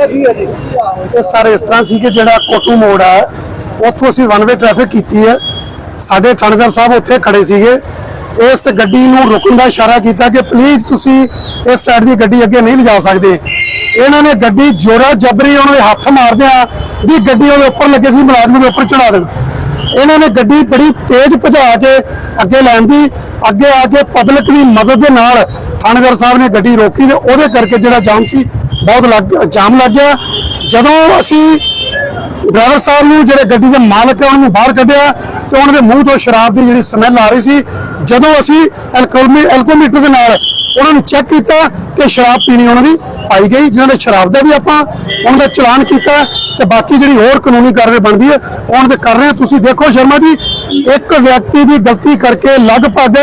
ਇਹ ਸਰ, ਇਸ ਤਰ੍ਹਾਂ ਸੀ ਕਿ ਜਿਹੜਾ ਕੋਟੂ ਮੋੜ ਹੈ ਉੱਥੋਂ ਅਸੀਂ ਵਨ ਵੇ ਟ੍ਰੈਫਿਕ ਕੀਤੀ ਹੈ ਸਾਡੇ ਥਾਣੇਦਾਰ ਸਾਹਿਬ ਉੱਥੇ ਖੜੇ ਸੀਗੇ। ਇਸ ਗੱਡੀ ਨੂੰ ਰੁਕਣ ਦਾ ਇਸ਼ਾਰਾ ਕੀਤਾ ਕਿ ਪਲੀਜ਼ ਤੁਸੀਂ ਇਸ ਸਾਈਡ ਦੀ ਗੱਡੀ ਅੱਗੇ ਨਹੀਂ ਲਿਜਾ ਸਕਦੇ। ਇਹਨਾਂ ਨੇ ਗੱਡੀ ਜੋਰਾ ਜਬਰੀ ਉਹਨਾਂ ਦੇ ਹੱਥ ਮਾਰਦਿਆਂ ਵੀ ਗੱਡੀ ਉਹਦੇ ਉੱਪਰ ਲੱਗੇ ਸੀ, ਮੁਲਾਜ਼ਮ ਦੇ ਉੱਪਰ ਚੜਾ ਦੇਣ। ਇਹਨਾਂ ਨੇ ਗੱਡੀ ਬੜੀ ਤੇਜ਼ ਭਜਾ ਕੇ ਅੱਗੇ ਲੈਣ ਦੀ। ਅੱਗੇ ਆ ਕੇ ਪਬਲਿਕ ਦੀ ਮਦਦ ਦੇ ਨਾਲ ਥਾਣੇਦਾਰ ਸਾਹਿਬ ਨੇ ਗੱਡੀ ਰੋਕੀ ਤੇ ਉਹਦੇ ਕਰਕੇ ਜਿਹੜਾ ਜਾਮ ਸੀ ਬਹੁਤ ਲੱਗ ਜਾਮ ਲੱਗ ਗਿਆ। ਜਦੋਂ ਅਸੀਂ ਡਰਾਈਵਰ ਸਾਹਿਬ ਨੂੰ ਜਿਹੜੇ ਗੱਡੀ ਦੇ ਮਾਲਕ ਆ, ਉਹਨਾਂ ਨੂੰ ਬਾਹਰ ਕੱਢਿਆ ਤੇ ਉਹਨਾਂ ਦੇ ਮੂੰਹ ਤੋਂ ਸ਼ਰਾਬ ਦੀ ਜਿਹੜੀ ਸਮੈਲ ਆ ਰਹੀ ਸੀ, ਜਦੋਂ ਅਸੀਂ ਐਲਕੋਮੀ, ਐਲਕੋਮੀਟਰ ਦੇ ਨਾਲ ਉਹਨਾਂ ਨੂੰ ਚੈੱਕ ਕੀਤਾ ਤੇ ਸ਼ਰਾਬ ਪੀਣੀ ਉਹਨਾਂ ਦੀ ਪਾਈ ਗਈ, ਜਿਨ੍ਹਾਂ ਦੇ ਸ਼ਰਾਬ ਦਾ ਵੀ ਆਪਾਂ ਉਹਨਾਂ ਦਾ ਚਲਾਨ ਕੀਤਾ ਤੇ ਬਾਕੀ ਜਿਹੜੀ ਹੋਰ ਕਾਨੂੰਨੀ ਕਾਰਵਾਈ ਬਣਦੀ ਹੈ ਉਹਨਾਂ ਦੇ ਕਰ ਰਹੇ ਤੁਸੀਂ ਦੇਖੋ ਸ਼ਰਮਾ ਜੀ, ਇੱਕ ਵਿਅਕਤੀ ਦੀ ਗਲਤੀ ਕਰਕੇ ਲਗਭਗ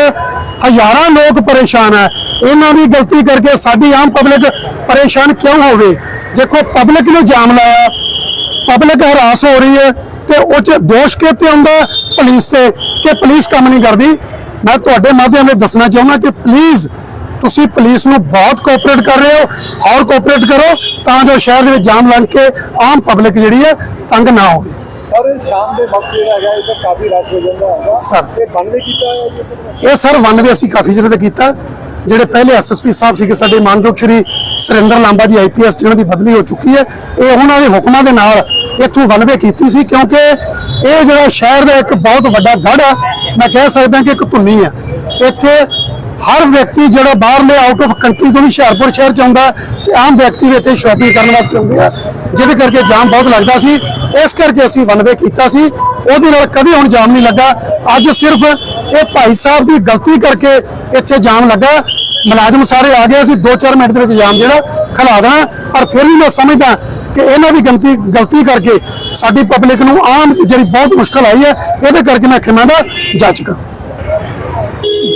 ਹਜ਼ਾਰਾਂ ਲੋਕ ਪਰੇਸ਼ਾਨ ਹੈ ਇਹਨਾਂ ਦੀ ਗਲਤੀ ਕਰਕੇ ਸਾਡੀ ਆਮ ਪਬਲਿਕ ਪਰੇਸ਼ਾਨ ਕਿਉਂ ਹੋਵੇ? ਦੇਖੋ, ਪਬਲਿਕ ਨੂੰ ਜਾਮ ਲਾਇਆ, ਪਬਲਿਕ ਹਰਾਸ ਹੋ ਰਹੀ ਹੈ ਤੇ ਉਹ ਚ ਦੋਸ਼ ਕਿਤੇ ਹੁੰਦਾ ਪੁਲਿਸ ਤੇ ਕਿ ਪੁਲਿਸ ਕੰਮ ਨਹੀਂ ਕਰਦੀ? ਮੈਂ ਤੁਹਾਡੇ ਮਾਧਿਅਮ ਨਾਲ ਦੱਸਣਾ ਚਾਹੁੰਦਾ ਕਿ ਪਲੀਜ਼ ਤੁਸੀਂ ਪੁਲਿਸ ਨੂੰ ਬਹੁਤ ਕੋਆਪਰੇਟ ਕਰ ਰਹੇ ਹੋ ਔਰ ਕੋਆਪਰੇਟ ਕਰੋ ਤਾਂ ਜੋ ਸ਼ਹਿਰ ਦੇ ਵਿੱਚ ਜਾਮ ਲੰਘ ਕੇ ਆਮ ਪਬਲਿਕ ਜਿਹੜੀ ਹੈ ਤੰਗ ਨਾ ਹੋਵੇ। ਔਰ ਸ਼ਾਮ ਦੇ ਵਕਤ ਜਿਹੜਾ ਹੈਗਾ ਇਹ ਤਾਂ ਕਾਫੀ ਰਸ਼ ਹੋ ਜਾਂਦਾ ਹੈਗਾ। ਸਰ। ਇਹ ਬੰਦ ਕੀਤਾ ਹੈ ਇਹ ਸਰ ਵਨ ਵੇ ਅਸੀਂ ਕਾਫੀ ਜਿਹੜੇ ਤੇ ਕੀਤਾ। ਜਿਹੜੇ ਪਹਿਲੇ ਐਸਐਸਪੀ ਸਾਹਿਬ ਸੀਗੇ ਸਾਡੇ ਮਾਨਯੋਗ ਸ਼੍ਰੀ ਸੁਰਿੰਦਰ ਲਾਂਬਾ ਜੀ ਆਈਪੀਐਸ ਜਿਹਨਾਂ ਦੀ ਬਦਲੀ ਹੋ ਚੁੱਕੀ ਹੈ ਇਹ ਉਹਨਾਂ ਦੇ ਹੁਕਮਾਂ ਦੇ ਨਾਲ ਇੱਥੋਂ ਵਨ ਵੇ ਕੀਤੀ ਸੀ ਕਿਉਂਕਿ ਇਹ ਜਿਹੜਾ ਸ਼ਹਿਰ ਦਾ ਇੱਕ ਬਹੁਤ ਵੱਡਾ ਗੜ੍ਹ ਆ ਮੈਂ ਕਹਿ ਸਕਦਾ ਕਿ ਇੱਕ ਧੁੰਨੀ ਆ। ਇੱਥੇ ਹਰ ਵਿਅਕਤੀ ਜਿਹੜਾ ਬਾਹਰਲੇ ਆਊਟ ਆਫ ਕੰਟਰੀ ਤੋਂ ਵੀ ਹੁਸ਼ਿਆਰਪੁਰ ਸ਼ਹਿਰ ਚ ਆਉਂਦਾ ਤੇ ਆਮ ਵਿਅਕਤੀ ਵੀ ਇੱਥੇ ਸ਼ਾਪਿੰਗ ਕਰਨ ਵਾਸਤੇ ਆਉਂਦੇ ਆ, ਜਿਹਦੇ ਕਰਕੇ ਜਾਮ ਬਹੁਤ ਲੱਗਦਾ ਸੀ। ਇਸ ਕਰਕੇ ਅਸੀਂ ਵਨਵੇ ਕੀਤਾ ਸੀ। ਉਹਦੇ ਨਾਲ ਕਦੇ ਹੁਣ ਜਾਮ ਨਹੀਂ ਲੱਗਾ। ਅੱਜ ਸਿਰਫ ਇਹ ਭਾਈ ਸਾਹਿਬ ਦੀ ਗਲਤੀ ਕਰਕੇ ਇੱਥੇ ਜਾਮ ਲੱਗਾ। ਮੁਲਾਜ਼ਮ ਸਾਰੇ ਆ ਗਏ, ਅਸੀਂ 2-4 ਮਿੰਟ ਦੇ ਵਿੱਚ ਜਾਮ ਜਿਹੜਾ ਖਲਾ ਦੇਣਾ। ਪਰ ਫਿਰ ਵੀ ਮੈਂ ਸਮਝਦਾ ਕਿ ਇਹਨਾਂ ਦੀ ਗਲਤੀ ਗਲਤੀ ਕਰਕੇ ਸਾਡੀ ਪਬਲਿਕ ਨੂੰ ਆਮ ਜਿਹੜੀ ਬਹੁਤ ਮੁਸ਼ਕਲ ਆਈ ਹੈ, ਇਹਦੇ ਕਰਕੇ ਮੈਂ ਖਿਮਾ ਦਾ ਜਾਚਕਾਂ।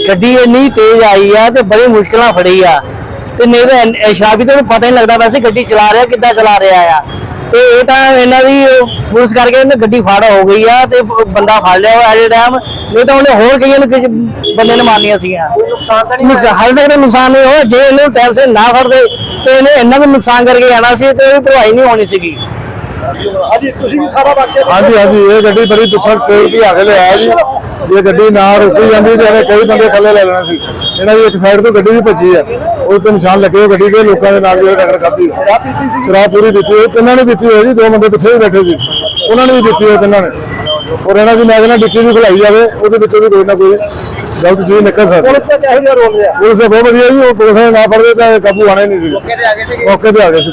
ਗੱਡੀ ਇੰਨੀ ਤੇਜ਼ ਆਈ ਆ ਤੇ ਬੜੀ ਮੁਸ਼ਕਲਾਂ ਫੜੀ ਆ। ਤੇ ਨਹੀਂ ਤਾਂ ਇਹ ਸ਼ਰਾਬੀ ਤੋਂ ਪਤਾ ਹੀ ਨਹੀਂ ਲੱਗਦਾ ਵੈਸੇ ਗੱਡੀ ਚਲਾ ਰਿਹਾ ਕਿੱਦਾਂ ਚਲਾ ਰਿਹਾ ਆ। ਤੇ ਇਹ ਤਾਂ ਇਹਨਾਂ ਦੀ ਪੁਲਿਸ ਕਰਕੇ ਇਹਨਾਂ ਗੱਡੀ ਫੜ ਹੋ ਗਈ ਆ ਤੇ ਬੰਦਾ ਫੜ ਲਿਆ ਉਹ ਐਜੇ ਟਾਈਮ। ਨਹੀਂ ਤਾਂ ਉਹਨੇ ਹੋਰ ਕਈਆਂ ਨੂੰ ਕਿਸੇ ਬੰਦੇ ਨੇ ਮਾਰਨੀਆਂ ਸੀਗੀਆਂ। ਨੁਕਸਾਨ ਤਾਂ ਨਹੀਂ ਹਾਲੇ ਤੱਕ ਨੁਕਸਾਨ ਨਹੀਂ ਹੋਇਆ। ਜੇ ਇਹਨੂੰ ਟਾਈਮ ਸਿਰ ਨਾ ਫੜਦੇ ਤੇ ਇਹਨੇ ਇੰਨਾ ਕੁ ਨੁਕਸਾਨ ਕਰਕੇ ਆਣਾ ਸੀ ਤੇ ਉਹਦੀ ਭਰਵਾਈ ਨਹੀਂ ਹੋਣੀ ਸੀਗੀ। ਹਾਂਜੀ ਤੁਸੀਂ ਵੀ ਸਾਰਾ ਵਾਕਿਆ ਹਾਂਜੀ ਹਾਂਜੀ ਇਹ ਗੱਡੀ ਬੜੀ ਦੁੱਖਰ ਤੇਲ ਵੀ ਆ ਕੇ ਲਿਆਇਆ ਜੀ। ਇਹ ਗੱਡੀ ਨਾ ਰੁਕੀ ਜਾਂਦੀ ਤੇ ਇਹਨੇ ਕਈ ਬੰਦੇ ਥੱਲੇ ਲੈ ਲੈਣਾ ਸੀ। ਇਹਨਾਂ ਦੀ ਇੱਕ ਸਾਈਡ ਤੋਂ ਗੱਡੀ ਵੀ ਭੱਜੀ ਆ। ਉਹ ਤੇ ਨਿਸ਼ਾਨ ਲੱਗੇ ਗੱਡੀ ਦੇ ਲੋਕਾਂ ਦੇ ਨਾਲ ਜਿਹੜੇ ਟੱਕਰ ਖਾਧੀ ਸ਼ਰਾਬ ਪੂਰੀ ਪੀਤੀ ਹੋਈ ਤਿੰਨਾਂ ਨੇ ਪੀਤੀ ਹੋਈ ਜੀ ਦੋ ਬੰਦੇ ਪਿੱਛੇ ਵੀ ਬੈਠੇ ਸੀ। ਉਹਨਾਂ ਨੇ ਵੀ ਪੀਤੀ ਹੋਈ ਤਿੰਨਾਂ ਨੇ। ਔਰ ਇਹਨਾਂ ਦੀ ਮੈਂ ਕਹਿੰਦਾ ਡਿੱਕੀ ਵੀ ਖੁਲਾਈ ਜਾਵੇ ਉਹਦੇ ਵਿੱਚੋਂ ਵੀ ਕੋਈ ਨਾ ਕੋਈ ਗਲਤ ਚੀਜ਼ ਨਿਕਲ ਸਕਦੀ। ਪੁਲਿਸ ਦਾ ਕਿਹੋ ਜਿਹਾ ਰੋਲ ਰਿਹਾ? ਪੁਲਿਸ ਬਹੁਤ ਵਧੀਆ ਜੀ ਉਹ ਪੁਲਿਸ ਨੇ ਨਾ ਫੜਦੇ ਤਾਂ ਕਾਬੂ ਆਣਾ ਹੀ ਨਹੀਂ ਸੀ। ਮੌਕੇ ਤੇ ਆ ਗਏ ਸੀ।